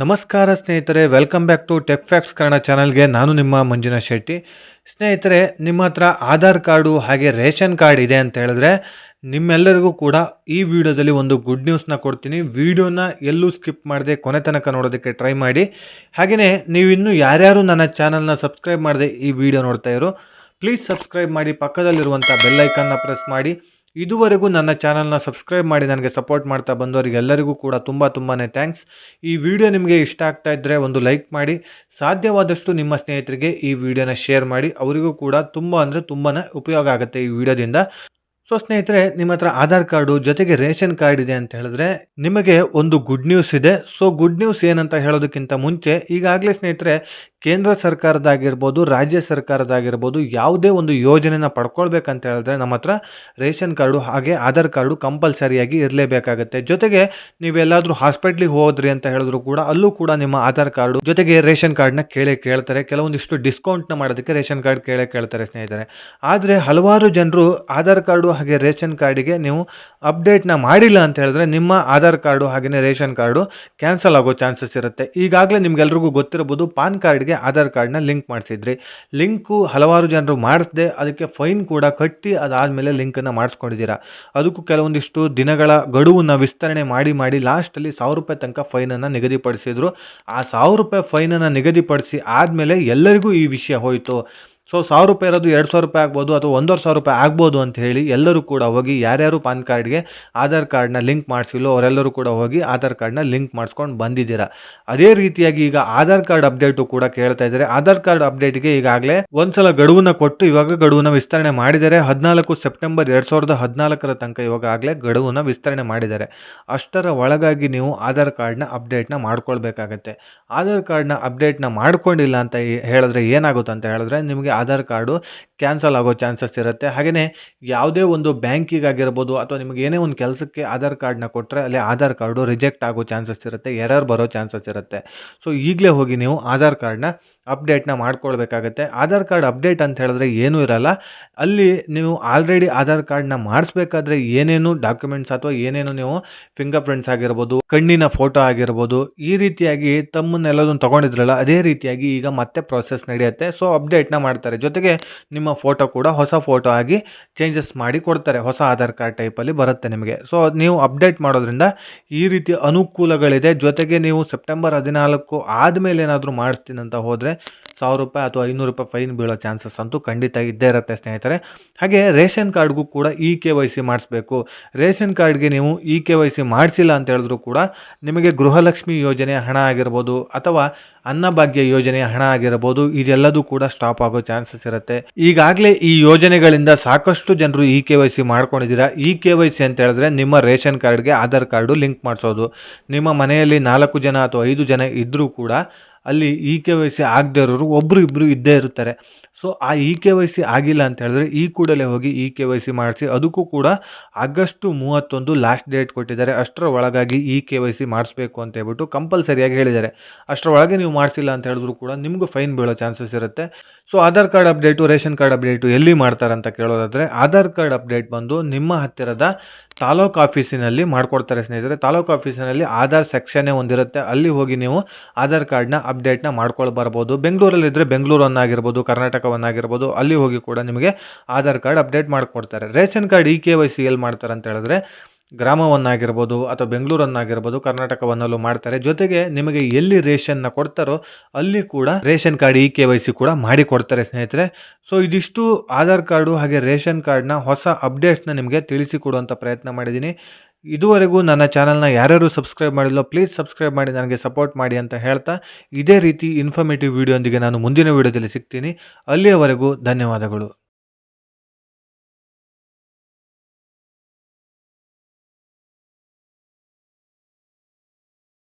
ನಮಸ್ಕಾರ ಸ್ನೇಹಿತರೆ welcome back to tech facts Kannada ಚಾನಲ್ಗೆ ನಾನು ನಿಮ್ಮ ಮಂಜುನಾ ಶೆಟ್ಟಿ. ಸ್ನೇಹಿತರೆ, ನಿಮ್ಮ ಹತ್ರ ಆಧಾರ್ ಕಾರ್ಡು ಹಾಗೆ ರೇಷನ್ ಕಾರ್ಡ್ ಇದೆ ಅಂತ ಹೇಳಿದ್ರೆ ನಿಮ್ಮೆಲ್ಲರಿಗೂ ಕೂಡ ಈ ವಿಡಿಯೋದಲ್ಲಿ ಒಂದು ಗುಡ್ ನ್ಯೂಸ್ನ ಕೊಡ್ತೀನಿ. ವಿಡಿಯೋನ ಎಲ್ಲೂ ಸ್ಕಿಪ್ ಮಾಡದೆ ಕೊನೆ ತನಕ ನೋಡೋದಕ್ಕೆ ಟ್ರೈ ಮಾಡಿ. ಹಾಗೆಯೇ ನೀವು ಇನ್ನೂ ಯಾರ್ಯಾರು ನನ್ನ ಚಾನಲ್ನ ಸಬ್ಸ್ಕ್ರೈಬ್ ಮಾಡದೆ ಈ ವಿಡಿಯೋ ನೋಡ್ತಾ ಇರೋ ಪ್ಲೀಸ್ ಸಬ್ಸ್ಕ್ರೈಬ್ ಮಾಡಿ. ಪಕ್ಕದಲ್ಲಿರುವಂಥ ಬೆಲ್ಲೈಕನ್ನ ಪ್ರೆಸ್ ಮಾಡಿ. ಇದುವರೆಗೂ ನನ್ನ ಚಾನಲ್ನ ಸಬ್ಸ್ಕ್ರೈಬ್ ಮಾಡಿ ನನಗೆ ಸಪೋರ್ಟ್ ಮಾಡ್ತಾ ಬಂದವರಿಗೆಲ್ಲರಿಗೂ ಕೂಡ ತುಂಬ ತುಂಬಾ ಥ್ಯಾಂಕ್ಸ್. ಈ ವಿಡಿಯೋ ನಿಮಗೆ ಇಷ್ಟ ಆಗ್ತಾ ಇದ್ದರೆ ಒಂದು ಲೈಕ್ ಮಾಡಿ, ಸಾಧ್ಯವಾದಷ್ಟು ನಿಮ್ಮ ಸ್ನೇಹಿತರಿಗೆ ಈ ವಿಡಿಯೋನ ಶೇರ್ ಮಾಡಿ, ಅವರಿಗೂ ಕೂಡ ತುಂಬ ಅಂದರೆ ತುಂಬಾ ಉಪಯೋಗ ಆಗುತ್ತೆ ಈ ವಿಡಿಯೋದಿಂದ. ಸೊ ಸ್ನೇಹಿತರೆ, ನಿಮ್ಮ ಹತ್ರ ಆಧಾರ್ ಕಾರ್ಡು ಜೊತೆಗೆ ರೇಷನ್ ಕಾರ್ಡ್ ಇದೆ ಅಂತ ಹೇಳಿದ್ರೆ ನಿಮಗೆ ಒಂದು ಗುಡ್ ನ್ಯೂಸ್ ಇದೆ. ಸೊ ಗುಡ್ ನ್ಯೂಸ್ ಏನಂತ ಹೇಳೋದಕ್ಕಿಂತ ಮುಂಚೆ ಈಗಾಗಲೇ ಸ್ನೇಹಿತರೆ, ಕೇಂದ್ರ ಸರ್ಕಾರದಾಗಿರ್ಬೋದು ರಾಜ್ಯ ಸರ್ಕಾರದಾಗಿರ್ಬೋದು ಯಾವುದೇ ಒಂದು ಯೋಜನೆನ ಪಡ್ಕೊಳ್ಬೇಕಂತ ಹೇಳಿದ್ರೆ ನಮ್ಮ ಹತ್ರ ರೇಷನ್ ಕಾರ್ಡು ಹಾಗೆ ಆಧಾರ್ ಕಾರ್ಡು ಕಂಪಲ್ಸರಿಯಾಗಿ ಇರಲೇಬೇಕಾಗುತ್ತೆ. ಜೊತೆಗೆ ನೀವೆಲ್ಲಾದರೂ ಹಾಸ್ಪಿಟ್ಲಿಗೆ ಹೋದ್ರಿ ಅಂತ ಹೇಳಿದ್ರು ಕೂಡ ಅಲ್ಲೂ ಕೂಡ ನಿಮ್ಮ ಆಧಾರ್ ಕಾರ್ಡು ಜೊತೆಗೆ ರೇಷನ್ ಕಾರ್ಡ್ನ ಕೇಳೇ ಕೇಳ್ತಾರೆ. ಕೆಲವೊಂದಿಷ್ಟು ಡಿಸ್ಕೌಂಟ್ನ ಮಾಡೋದಕ್ಕೆ ರೇಷನ್ ಕಾರ್ಡ್ ಕೇಳೇ ಕೇಳ್ತಾರೆ ಸ್ನೇಹಿತರೆ. ಆದರೆ ಹಲವಾರು ಜನರು ಆಧಾರ್ ಕಾರ್ಡು ಹಾಗೆ ರೇಷನ್ ಕಾರ್ಡಿಗೆ ನೀವು ಅಪ್ಡೇಟ್ನ ಮಾಡಿಲ್ಲ ಅಂತ ಹೇಳಿದ್ರೆ ನಿಮ್ಮ ಆಧಾರ್ ಕಾರ್ಡು ಹಾಗೆಯೇ ರೇಷನ್ ಕಾರ್ಡು ಕ್ಯಾನ್ಸಲ್ ಆಗೋ ಚಾನ್ಸಸ್ ಇರುತ್ತೆ. ಈಗಾಗಲೇ ನಿಮ್ಗೆಲ್ರಿಗೂ ಗೊತ್ತಿರ್ಬೋದು ಪಾನ್ ಕಾರ್ಡ್ಗೆ ಆಧಾರ್ ಕಾರ್ಡ್ನ ಲಿಂಕ್ ಮಾಡಿಸಿದ್ರಿ. ಲಿಂಕು ಹಲವಾರು ಜನರು ಮಾಡಿಸ್ದೆ, ಅದಕ್ಕೆ ಫೈನ್ ಕೂಡ ಕಟ್ಟಿ ಅದಾದಮೇಲೆ ಲಿಂಕನ್ನು ಮಾಡಿಸ್ಕೊಂಡಿದ್ದೀರಾ. ಅದಕ್ಕೂ ಕೆಲವೊಂದಿಷ್ಟು ದಿನಗಳ ಗಡುವನ್ನು ವಿಸ್ತರಣೆ ಮಾಡಿ ಮಾಡಿ ಲಾಸ್ಟಲ್ಲಿ ಸಾವಿರ ರೂಪಾಯಿ ತನಕ ಫೈನನ್ನು ನಿಗದಿಪಡಿಸಿದ್ರು. ಆ ಸಾವಿರ ರೂಪಾಯಿ ಫೈನನ್ನು ನಿಗದಿಪಡಿಸಿ ಆದಮೇಲೆ ಎಲ್ಲರಿಗೂ ಈ ವಿಷಯ ಹೋಯಿತು. ಸೊ ಸಾವಿರ ರೂಪಾಯಿ ಇರೋದು ಎರಡು ಸಾವಿರ ರೂಪಾಯಿ ಆಗ್ಬೋದು ಅಥವಾ ಒಂದೂವರೆ ಸಾವಿರ ರೂಪಾಯಿ ಆಗ್ಬೋದು ಅಂತ ಹೇಳಿ ಎಲ್ಲರೂ ಕೂಡ ಹೋಗಿ ಯಾರ್ಯಾರು ಪಾನ್ ಕಾರ್ಡ್ಗೆ ಆಧಾರ್ ಕಾರ್ಡ್ನ ಲಿಂಕ್ ಮಾಡಿಸಿಲ್ಲೋ ಅವರೆಲ್ಲರೂ ಕೂಡ ಹೋಗಿ ಆಧಾರ್ ಕಾರ್ಡ್ನ ಲಿಂಕ್ ಮಾಡಿಸ್ಕೊಂಡು ಬಂದಿದ್ದೀರಾ. ಅದೇ ರೀತಿಯಾಗಿ ಈಗ ಆಧಾರ್ ಕಾರ್ಡ್ ಅಪ್ಡೇಟು ಕೂಡ ಕೇಳ್ತಾ ಇದ್ದಾರೆ. ಆಧಾರ್ ಕಾರ್ಡ್ ಅಪ್ಡೇಟ್ಗೆ ಈಗಾಗಲೇ ಒಂದ್ಸಲ ಗಡುವನ್ನ ಕೊಟ್ಟು ಇವಾಗ ಗಡುವನ್ನ ವಿಸ್ತರಣೆ ಮಾಡಿದ್ದಾರೆ. ಹದಿನಾಲ್ಕು ಸೆಪ್ಟೆಂಬರ್ ಎರಡು ಸಾವಿರದ ಹದಿನಾಲ್ಕರ ತನಕ ಇವಾಗ ಆಗಲೇ ಗಡುವನ್ನ ವಿಸ್ತರಣೆ ಮಾಡಿದ್ದಾರೆ. ಅಷ್ಟರ ಒಳಗಾಗಿ ನೀವು ಆಧಾರ್ ಕಾರ್ಡ್ನ ಅಪ್ಡೇಟ್ನ ಮಾಡ್ಕೊಳ್ಬೇಕಾಗತ್ತೆ. ಆಧಾರ್ ಕಾರ್ಡ್ನ ಅಪ್ಡೇಟ್ನ ಮಾಡ್ಕೊಂಡಿಲ್ಲ ಅಂತ ಹೇಳಿದ್ರೆ ಏನಾಗುತ್ತೆ ಅಂತ ಹೇಳಿದ್ರೆ ನಿಮಗೆ ಆಧಾರ್ ಕಾರ್ಡು ಕ್ಯಾನ್ಸಲ್ ಆಗೋ ಚಾನ್ಸಸ್ ಇರುತ್ತೆ. ಹಾಗೆಯೇ ಯಾವುದೇ ಒಂದು ಬ್ಯಾಂಕಿಗಾಗಿರ್ಬೋದು ಅಥವಾ ನಿಮಗೆ ಏನೇ ಒಂದು ಕೆಲಸಕ್ಕೆ ಆಧಾರ್ ಕಾರ್ಡ್ನ ಕೊಟ್ಟರೆ ಅಲ್ಲಿ ಆಧಾರ್ ಕಾರ್ಡು ರಿಜೆಕ್ಟ್ ಆಗೋ ಚಾನ್ಸಸ್ ಇರುತ್ತೆ, ಎರರ್ ಬರೋ ಚಾನ್ಸಸ್ ಇರುತ್ತೆ. ಸೊ, ಈಗಲೇ ಹೋಗಿ ನೀವು ಆಧಾರ್ ಕಾರ್ಡ್ನ ಅಪ್ಡೇಟ್ನ ಮಾಡ್ಕೊಳ್ಬೇಕಾಗತ್ತೆ. ಆಧಾರ್ ಕಾರ್ಡ್ ಅಪ್ಡೇಟ್ ಅಂತ ಹೇಳಿದ್ರೆ ಏನೂ ಇರಲ್ಲ. ಅಲ್ಲಿ ನೀವು ಆಲ್ರೆಡಿ ಆಧಾರ್ ಕಾರ್ಡ್ನ ಮಾಡಿಸ್ಬೇಕಾದ್ರೆ ಏನೇನು ಡಾಕ್ಯುಮೆಂಟ್ಸ್ ಅಥವಾ ಏನೇನು ನೀವು ಫಿಂಗರ್ ಪ್ರಿಂಟ್ಸ್ ಆಗಿರ್ಬೋದು, ಕಣ್ಣಿನ ಫೋಟೋ ಆಗಿರ್ಬೋದು, ಈ ರೀತಿಯಾಗಿ ತಮ್ಮನ್ನೆಲ್ಲದನ್ನು ತೊಗೊಂಡಿದ್ರಲ್ಲ, ಅದೇ ರೀತಿಯಾಗಿ ಈಗ ಮತ್ತೆ ಪ್ರೊಸೆಸ್ ನಡೆಯುತ್ತೆ. ಸೊ, ಅಪ್ಡೇಟ್ನ ಮಾಡ್ತಾರೆ ಜೊತೆಗೆ ನಿಮ್ಮ ಫೋಟೋ ಕೂಡ ಹೊಸ ಫೋಟೋ ಆಗಿ ಚೇಂಜಸ್ ಮಾಡಿ ಕೊಡ್ತಾರೆ. ಹೊಸ ಆಧಾರ್ ಕಾರ್ಡ್ ಟೈಪಲ್ಲಿ ಬರುತ್ತೆ ನಿಮಗೆ. ಸೊ ನೀವು ಅಪ್ಡೇಟ್ ಮಾಡೋದ್ರಿಂದ ಈ ರೀತಿ ಅನುಕೂಲಗಳಿದೆ. ಜೊತೆಗೆ ನೀವು ಸೆಪ್ಟೆಂಬರ್ ಹದಿನಾಲ್ಕು ಆದಮೇಲೆ ಏನಾದರೂ ಮಾಡಿಸ್ತೀನಂತ ಹೋದರೆ ಸಾವಿರ ರೂಪಾಯಿ ಅಥವಾ ಐನೂರು ರೂಪಾಯಿ ಫೈನ್ ಬೀಳೋ ಚಾನ್ಸಸ್ ಅಂತೂ ಖಂಡಿತ ಇದ್ದೇ ಇರುತ್ತೆ ಸ್ನೇಹಿತರೆ. ಹಾಗೆ ರೇಷನ್ ಕಾರ್ಡ್ಗೂ ಕೂಡ ಇ ಕೆ ವೈ ಸಿ ಮಾಡಿಸ್ಬೇಕು. ರೇಷನ್ ಕಾರ್ಡ್ಗೆ ನೀವು ಇ ಕೆ ವೈ ಸಿ ಮಾಡಿಸಿಲ್ಲ ಅಂತ ಹೇಳಿದ್ರು ಕೂಡ ನಿಮಗೆ ಗೃಹಲಕ್ಷ್ಮಿ ಯೋಜನೆ ಹಣ ಆಗಿರ್ಬೋದು ಅಥವಾ ಅನ್ನಭಾಗ್ಯ ಯೋಜನೆಯ ಹಣ ಆಗಿರ್ಬೋದು, ಇದೆಲ್ಲದೂ ಕೂಡ ಸ್ಟಾಪ್ ಆಗೋ ಚಾನ್ಸಸ್ ಇರುತ್ತೆ. ಈಗಾಗಲೇ ಈ ಯೋಜನೆಗಳಿಂದ ಸಾಕಷ್ಟು ಜನರು ಇ ಕೆ ವೈ ಸಿ ಮಾಡ್ಕೊಂಡಿದ್ದೀರಾ? ಇ ಕೆ ವೈ ಸಿ ಅಂತ ಹೇಳಿದ್ರೆ ನಿಮ್ಮ ರೇಷನ್ ಕಾರ್ಡ್ಗೆ ಆಧಾರ್ ಕಾರ್ಡು ಲಿಂಕ್ ಮಾಡಿಸೋದು. ನಿಮ್ಮ ಮನೆಯಲ್ಲಿ ನಾಲ್ಕು ಜನ ಅಥವಾ ಐದು ಜನ ಇದ್ದರೂ ಕೂಡ ಅಲ್ಲಿ ಇ ಕೆ ವೈ ಸಿ ಆಗದೇ ಇರೋರು ಒಬ್ಬರು ಇಬ್ಬರು ಇದ್ದೇ ಇರ್ತಾರೆ. ಸೊ ಆ ಇ ಕೆ ವೈ ಸಿ ಆಗಿಲ್ಲ ಅಂತ ಹೇಳಿದ್ರೆ ಈ ಕೂಡಲೇ ಹೋಗಿ ಇ ಕೆ ವೈ ಸಿ ಮಾಡಿಸಿ ಅದಕ್ಕೂ ಕೂಡ ಆಗಸ್ಟ್ ಮೂವತ್ತೊಂದು ಲಾಸ್ಟ್ ಡೇಟ್ ಕೊಟ್ಟಿದ್ದಾರೆ. ಅಷ್ಟರ ಒಳಗಾಗಿ ಇ ಕೆ ವೈ ಸಿ ಮಾಡಿಸ್ಬೇಕು ಅಂತ ಹೇಳ್ಬಿಟ್ಟು ಕಂಪಲ್ಸರಿಯಾಗಿ ಹೇಳಿದ್ದಾರೆ. ಅಷ್ಟರ ಒಳಗೆ ನೀವು ಮಾಡಿಸಿಲ್ಲ ಅಂತ ಹೇಳಿದ್ರು ಕೂಡ ನಿಮಗೂ ಫೈನ್ ಬೀಳೋ ಚಾನ್ಸಸ್ ಇರುತ್ತೆ. So Aadhaar card update, ration card update ಎಲ್ಲಿ ಮಾಡ್ತಾರೆ ಅಂತ ಕೇಳೋದಾದರೆ ಆಧಾರ್ ಕಾರ್ಡ್ ಅಪ್ಡೇಟ್ ಬಂದು ನಿಮ್ಮ ಹತ್ತಿರದ ತಾಲೂಕು ಆಫೀಸಿನಲ್ಲಿ ಮಾಡ್ಕೊಡ್ತಾರೆ ಸ್ನೇಹಿತರೆ. ತಾಲೂಕು ಆಫೀಸಿನಲ್ಲಿ ಆಧಾರ್ ಸೆಕ್ಷನ್ನೇ ಒಂದಿರುತ್ತೆ. ಅಲ್ಲಿ ಹೋಗಿ ನೀವು ಆಧಾರ್ ಕಾರ್ಡ್ನ ಅಪ್ಡೇಟ್ನ ಮಾಡ್ಕೊಳ್ಬರ್ಬೋದು. ಬೆಂಗಳೂರಲ್ಲಿದ್ದರೆ ಬೆಂಗಳೂರನ್ನಾಗಿರ್ಬೋದು ಕರ್ನಾಟಕವನ್ನಾಗಿರ್ಬೋದು ಅಲ್ಲಿ ಹೋಗಿ ಕೂಡ ನಿಮಗೆ ಆಧಾರ್ ಕಾರ್ಡ್ ಅಪ್ಡೇಟ್ ಮಾಡಿಕೊಡ್ತಾರೆ. Ration card E K Y C ಎಲ್ಲಿ ಮಾಡ್ತಾರೆ ಅಂತ ಹೇಳಿದ್ರೆ, ಗ್ರಾಮವನ್ನಾಗಿರ್ಬೋದು ಅಥವಾ ಬೆಂಗಳೂರನ್ನಾಗಿರ್ಬೋದು, ಕರ್ನಾಟಕವನ್ನಲ್ಲೂ ಮಾಡ್ತಾರೆ. ಜೊತೆಗೆ ನಿಮಗೆ ಎಲ್ಲಿ ರೇಷನ್ನ ಕೊಡ್ತಾರೋ ಅಲ್ಲಿ ಕೂಡ ration card e K Y C ಕೂಡ ಮಾಡಿ ಕೊಡ್ತಾರೆ ಸ್ನೇಹಿತರೆ. ಸೊ, ಇದಿಷ್ಟು ಆಧಾರ್ ಕಾರ್ಡು ಹಾಗೆ ರೇಷನ್ ಕಾರ್ಡ್ನ ಹೊಸ ಅಪ್ಡೇಟ್ಸ್ನ ನಿಮಗೆ ತಿಳಿಸಿಕೊಡುವಂಥ ಪ್ರಯತ್ನ ಮಾಡಿದ್ದೀನಿ. ಇದುವರೆಗೂ ನನ್ನ ಚಾನಲ್ನ ಯಾರ್ಯಾರು ಸಬ್ಸ್ಕ್ರೈಬ್ ಮಾಡಿಲ್ಲೋ ಪ್ಲೀಸ್ ಸಬ್ಸ್ಕ್ರೈಬ್ ಮಾಡಿ, ನನಗೆ ಸಪೋರ್ಟ್ ಮಾಡಿ ಅಂತ ಹೇಳ್ತಾ ಇದೇ ರೀತಿ ಇನ್ಫಾರ್ಮೇಟಿವ್ ವಿಡಿಯೋಂದಿಗೆ ನಾನು ಮುಂದಿನ ವಿಡಿಯೋದಲ್ಲಿ ಸಿಗ್ತೀನಿ. ಅಲ್ಲಿಯವರೆಗೂ ಧನ್ಯವಾದಗಳು.